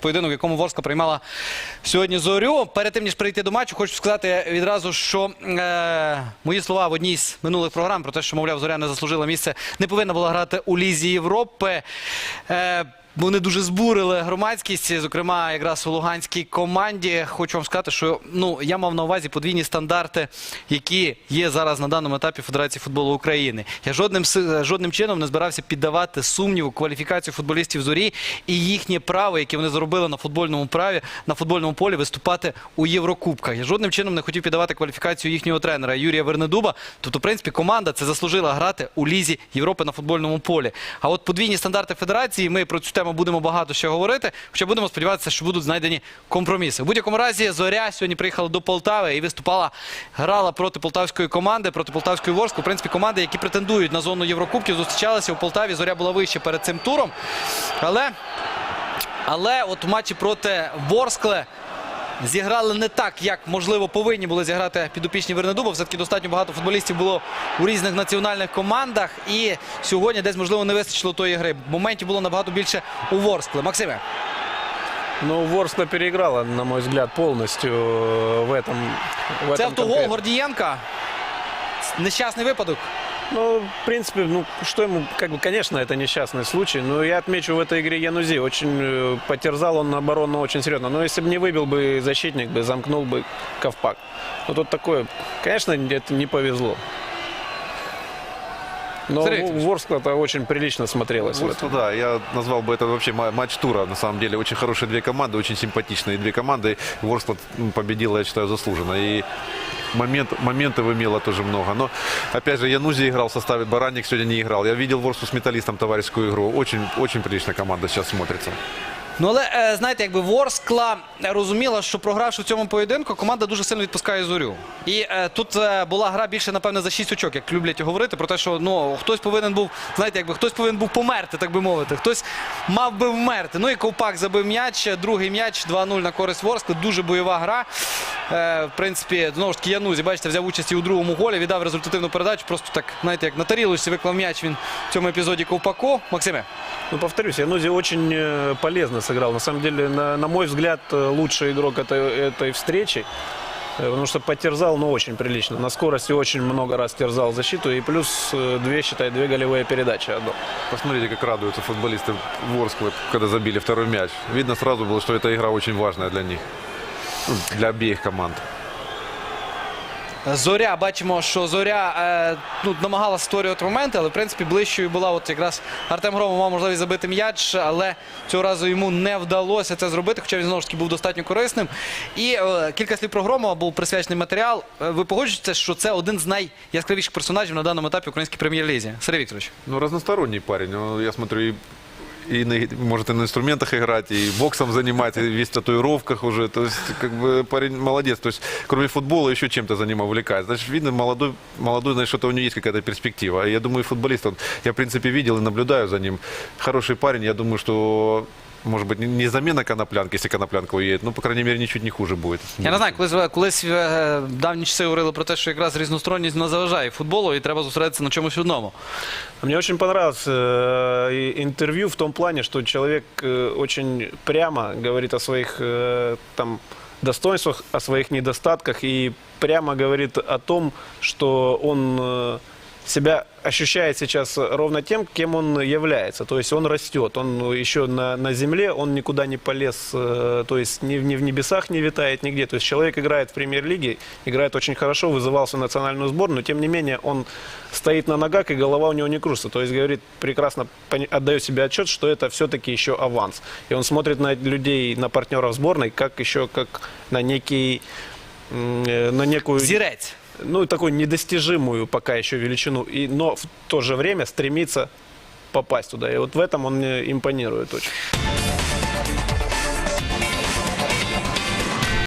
Поєдинок, в якому Ворска приймала сьогодні зорю. Перед тим ніж перейти до матчу, хочу сказати відразу, що е, мої слова в одній з минулих програм про те, що мовляв, зоря не заслужила місце, не повинна була грати у лізі Європи. Е, вони дуже збурили громадськість, зокрема, якраз у луганській команді. Хочу вам сказати, що ну я мав на увазі подвійні стандарти, які є зараз на даному етапі Федерації футболу України. Я жодним жодним чином не збирався піддавати сумніву кваліфікацію футболістів зорі і їхнє право, яке вони зробили на футбольному праві на футбольному полі, виступати у Єврокубках. Я жодним чином не хотів піддавати кваліфікацію їхнього тренера Юрія Вернедуба. Тобто, в принципі, команда це заслужила грати у лізі Європи на футбольному полі. А от подвійні стандарти федерації, ми про цю тему будемо багато ще говорити. Хоча будемо сподіватися, що будуть знайдені компроміси. В будь-якому разі зоря сьогодні приїхала до Полтави і виступала, грала проти полтавської команди, проти полтавської Ворску. В принципі, команди, які претендують на зону Єврокубків, зустрічалися у Полтаві. Зоря була вище перед цим туром. Але, але от у матчі проти Ворскли зіграли не так, як можливо повинні були зіграти підопічні Вернедуба. Все-таки достатньо багато футболістів було у різних національних командах. І сьогодні десь можливо не вистачило тої гри. Моментів було набагато більше у Ворскли. Максиме. Ну, Ворскла переиграла, на мой взгляд, полностью э, в этом. В Це этом автогол конкретно. Гордієнка. Нещасний випадок. Ну, в принципе, ну, что ему, как бы, конечно, это несчастный случай, но я отмечу в этой игре Янузи. Очень э, потерзал он оборону очень серьезно. Но если бы не выбил бы защитник, бы замкнул бы Ковпак. Вот тут такое, конечно, это не повезло. Но Викторович. Ворскла-то очень прилично смотрелась в Вот этом. да, я назвал бы это вообще ма- матч тура, на самом деле. Очень хорошие две команды, очень симпатичные две команды. Ворскла победила, я считаю, заслуженно. И момент, моментов имела тоже много. Но, опять же, Янузи играл в составе, Баранник сегодня не играл. Я видел Ворску с Металлистом товарищескую игру. Очень, очень приличная команда сейчас смотрится. Ну але е, знаєте, якби Ворскла розуміла, що програвши в цьому поєдинку, команда дуже сильно відпускає зорю. І е, тут е, була гра більше, напевне, за шість очок, як люблять говорити, про те, що ну хтось повинен був, знаєте, якби хтось повинен був померти, так би мовити. Хтось мав би вмерти. Ну і Ковпак забив м'яч, другий м'яч 2-0 на користь Ворскли. Дуже бойова гра. Е, в принципі, знову ж таки, Янузі, бачите, взяв участь і у другому голі, віддав результативну передачу. Просто так, знаєте, як на тарілочці виклав м'яч він в цьому епізоді Ковпаку. Максиме. Ну, повторюсь, Янузи очень э, полезно сыграл. На самом деле, на, на мой взгляд, э, лучший игрок этой, этой встречи. Э, Потому что потерзал, ну, очень прилично. На скорости очень много раз терзал защиту. И плюс э, две, считай, две голевые передачи отдал. Посмотрите, как радуются футболисты Ворсклы, когда забили второй мяч. Видно сразу было, что эта игра очень важная для них. Для обеих команд. Зоря, бачимо, що зоря е, ну, намагалася створювати моменти, але в принципі ближчою була от якраз Артем Громов мав можливість забити м'яч, але цього разу йому не вдалося це зробити, хоча він знову ж таки був достатньо корисним. І е, кілька слів про Громова був присвячений матеріал. Е, ви погоджуєтеся, що це один з найяскравіших персонажів на даному етапі української прем'єр-лізі? Сергій Вікторович. Ну, разносторонний парень. Ну, я смотрю, и, и на- может и на инструментах играть, и боксом занимается, и весь в татуировках уже. То есть, как бы парень молодец. То есть, кроме футбола, еще чем-то за ним увлекается. Значит, видно, молодой, молодой, значит, что-то у него есть какая-то перспектива. Я думаю, футболист, он, я, в принципе, видел и наблюдаю за ним. Хороший парень. Я думаю, что может быть, не- не замена коноплянки, если коноплянка уедет, но, по крайней мере, ничуть не хуже будет. Я не знаю, колись, колись е, давні часи говорили про те, що якраз різносторонність не заважає футболу і треба зосередитися на чомусь одному. Мне очень понравилось э, и- интервью в том плане, что человек э, очень прямо говорит о своих э, там достоинствах, о своих недостатках и прямо говорит о том, что он э, себя ощущает сейчас ровно тем, кем он является. То есть он растет, он еще на, на земле, он никуда не полез, э, то есть ни, ни в небесах не витает нигде. То есть человек играет в премьер-лиге, играет очень хорошо, вызывался в национальную сборную, но тем не менее он стоит на ногах и голова у него не кружится. То есть говорит, прекрасно отдает себе отчет, что это все-таки еще аванс. И он смотрит на людей, на партнеров сборной, как еще как на некий э, на некую Зірець. Ну, такую недостижимую пока еще величину, и, но в то же время стремится попасть туда. И вот в этом он мне импонирует очень.